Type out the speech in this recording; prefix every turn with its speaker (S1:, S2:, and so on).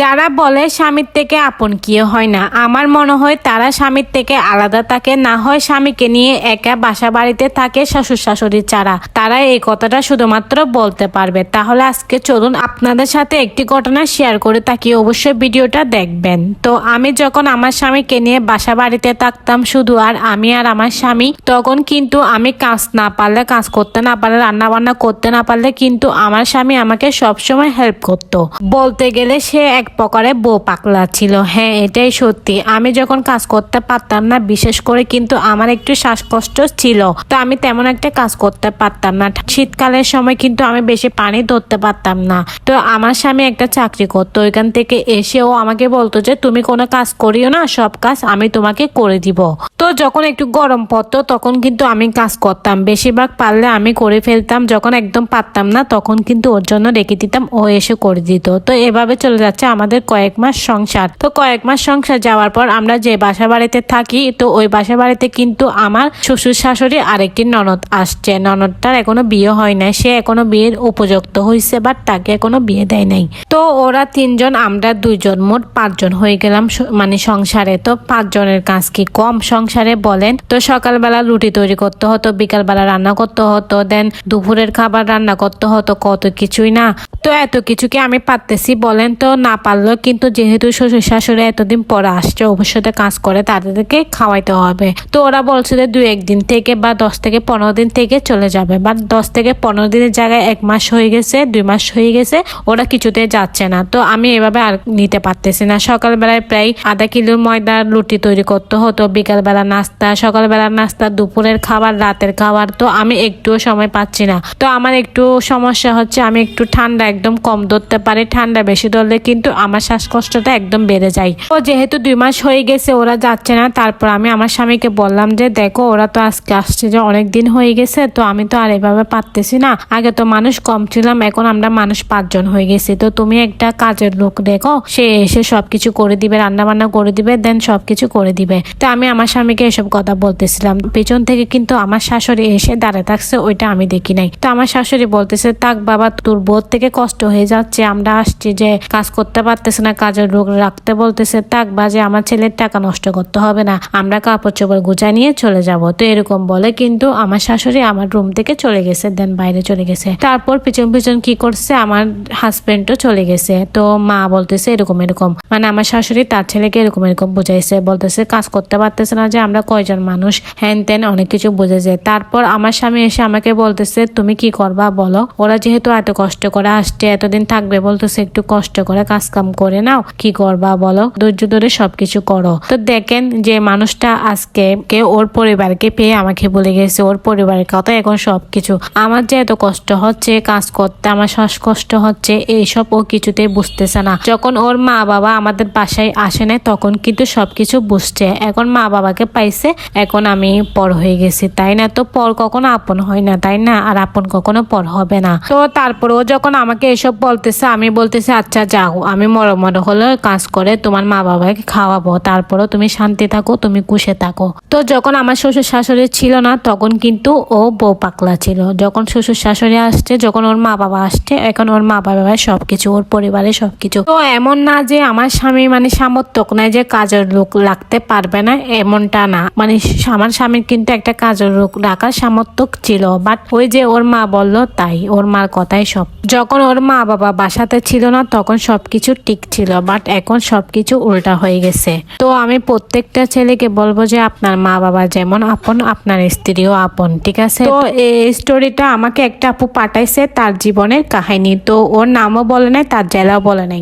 S1: যারা বলে স্বামীর থেকে আপন কেউ হয় না, আমার মনে হয় তারা স্বামীর থেকে আলাদা থাকে, না হয় স্বামীকে নিয়ে একা বাসা বাড়িতে থাকে শ্বশুর শাশুড়ি ছাড়া তারা এই কথাটা শুধুমাত্র বলতে পারবে। তাহলে আজকে চলুন আপনাদের সাথে একটি ঘটনা শেয়ার করে তাকে অবশ্যই ভিডিওটা দেখবেন। তো আমি যখন আমার স্বামীকে নিয়ে বাসা বাড়িতে থাকতাম, শুধু আর আমি আর আমার স্বামী, তখন কিন্তু আমি কাজ না পারলে, কাজ করতে না পারলে রান্না বান্না করতে না পারলে কিন্তু আমার স্বামী আমাকে সবসময় হেল্প করতো। বলতে গেলে সে এক প্রকারে বউ পাকলা ছিল। হ্যাঁ এটাই সত্যি। আমি যখন কাজ করতে পারতাম না, বিশেষ করে কিন্তু আমার একটু শ্বাসকষ্ট ছিল, তো আমি তেমন একটা কাজ করতে পারতাম না। শীতকালের সময় কিন্তু আমি বেশি পানি ধরতে পারতাম না। তো আমার স্বামী একটা চাকরি করতো, ওইখান থেকে এসেও আমাকে বলতো যে, তুমি কোনো কাজ করিও না, সব কাজ আমি তোমাকে করে দিব। তো যখন একটু গরম পড়তো, তখন কিন্তু আমি কাজ করতাম। বেশিরভাগ পারলে আমি করে ফেলতাম, যখন একদম পারতাম না, তখন কিন্তু ওর জন্য রেখে দিতাম, ও এসে করে দিত। তো এভাবে চলে যাচ্ছে আমাদের কয়েক মাস সংসার। তো কয়েক মাস সংসার যাওয়ার পর আমরা যে বাসা বাড়িতে থাকি, তো ওই বাসা বাড়িতে কিন্তু আমার শ্বশুর শাশুড়ি আরেকটি ননদ আসছে। ননদটার এখনও বিয়ে হয় নাই। সে এখনও বিয়ের উপযুক্ত হয়েছে বাট তাকে এখনও বিয়ে দেয় নাই। তো ওরা তিনজন, আমরা দুইজন, মোট পাঁচজন হয়ে গেলাম মানে সংসারে। তো পাঁচজনের কাজ কি কম সংসারে বলেন? তো সকালবেলা রুটি তৈরি করতে হতো, বিকালবেলা রান্না করতে হতো দেন দুপুরের খাবার রান্না করতে হতো, কত কিছুই না। তো এত কিছু কি আমি পারতেছি বলেন? তো না পারলেও কিন্তু যেহেতু শ্বশুর শাশুড়ি এতদিন পরে আসছে অবশ্যই কাজ করে, তাদেরকে খাওয়াইতে হবে। তো ওরা বলছে যে দুই একদিন থেকে বা দশ থেকে পনেরো দিন থেকে চলে যাবে। বা দশ থেকে পনেরো দিনের জায়গায় এক মাস হয়ে গেছে, দুই মাস হয়ে গেছে, ওরা কিছুতে যাচ্ছে না। তো আমি এভাবে আর নিতে পারতেছি না। সকালবেলায় প্রায় আধা কিলো ময়দার রুটি তৈরি করতে হতো, বিকালবেলা নাস্তা সকালবেলা নাস্তা, দুপুরের খাবার, রাতের খাবার, তো আমি একটুও সময় পাচ্ছি না। তো আমার একটু সমস্যা হচ্ছে, আমি একটু ঠান্ডা একদম কম ধরতে পারি, ঠান্ডা বেশি ধরলে কিন্তু আমার শ্বাসকষ্টটা একদম বেড়ে যায়। ও যেহেতু দুই মাস হয়ে গেছে, ওরা যাচ্ছে না। তারপর আমি আমার স্বামীকে বললাম যে, দেখো, ওরা তো আজকে আসছে যে অনেক দিন হয়ে গেছে, তো আমি তো আর এভাবে পারতেছি না। আগে তো মানুষ কম ছিলাম, এখন আমরা মানুষ পাঁচজন হয়ে গেছি। তো তুমি একটা কাজের লোক দেখো, সে এসে সবকিছু করে দিবে রান্না বান্না করে দিবে, দেন সবকিছু করে দিবে। তো আমি আমার স্বামীকে এসব কথা বলতেছিলাম। পেছন থেকে কিন্তু আমার শাশুড়ি এসে দাঁড়ায় থাকছে, ওইটা আমি দেখি নাই। তো আমার শাশুড়ি বলতেছে তাক বাবা, তোর বোধ থেকে কষ্ট হয়ে যাচ্ছে। আমরা আসছি যে কাজ করতে পারতেছে না কাজের লোক রাখতে বলতেছে তাক বাজে, আমার ছেলের টাকা নষ্ট করতে হবে না, আমরা কাপড় চোপড় গুছাই নিয়ে চলে যাব। তো এরকম বলে কিন্তু আমার শাশুড়ি আমার রুম থেকে চলে গেছে দেন বাইরে চলে গেছে। তারপর পিছন পিছন কি করছে, আমার হাজবেন্ডও চলে গেছে। তো মা বলতেছে এরকম এরকম। মানে আমার শাশুড়ি তার ছেলেকে এরকম এরকম বুঝাইছে, বলতেছে, কাজ করতে পারতেছে না যে আমরা কয়জন মানুষ। হ্যান ত্যান অনেক কিছু বুঝেছে। তারপর আমার স্বামী এসে আমাকে বলতেছে, তুমি কি করবা বলো? ওরা যেহেতু এত কষ্ট করে আসছে, এতদিন থাকবে বলতেছে, একটু কষ্ট করে কাজ কাম করে নাও। কি করবা বলো? ধৈর্য ধরে সবকিছু করো। তো দেখেন যে মানুষটা আজকে কে ওর পরিবারকে পেয়ে আমাকে বলে গেছে, ওর পরিবারের কথা এখন সবকিছু। আমার যে এত কষ্ট হচ্ছে, কাজ করতে আমার শ্বাসকষ্ট হচ্ছে, এইসব ও কিছুতেই বুঝতেছে না। যখন ওর মা বাবা আমাদের বাসায় আসে না তখন কিন্তু সবকিছু বুঝছে। এখন মা বাবাকে পাইছে, এখন আমি পর হয়ে গেছি। তাই না? তো পর কখনো আপন হয় না, তাই না? আর আপন কখনো পর হবে না। তো তারপরে ও যখন আমাকে এসব বলতেছে, আমি বলতেছি আচ্ছা যাও। আমি মরো মরো হলে কাজ করে তোমার মা বাবাকে খাওয়াবো, তারপরেও তুমি শান্তি থাকো, তুমি কুশে থাকো। তো যখন আমার শ্বশুর শাশুড়ি ছিল না, তখন কিন্তু ও বউ পাকলা ছিল। যখন শ্বশুর শাশুড়ি আসছে, যখন ওর মা বাবা আসছে, এখন ওর মা বাবা সবকিছু, ওর পরিবারের সবকিছু। তো এমন না যে আমার স্বামী মানে সামর্থক নাই যে কাজের লোক লাগতে পারবে না, এমনটা না। মানে আমার স্বামীর কিন্তু একটা কাজের লোক রাখার সামর্থক ছিল বাট ওই যে ওর মা বলল তাই, ওর মার কথাই সব। যখন ওর মা বাবা বাসাতে ছিল না, তখন সবকিছু ঠিক ছিল বাট এখন সব কিছু উল্টা হয়ে গেছে। তো আমি প্রত্যেকটা ছেলেকে বলব যে, আপনার মা বাবা যেমন আপন, আপনার স্ত্রীও আপন। ঠিক আছে? তো এই স্টোরিটা আমাকে একটা আপু পাঠাইছে তার জীবনের কাহিনী। তো ওর নামও বলে নাই, তার জেলাও বলে নাই।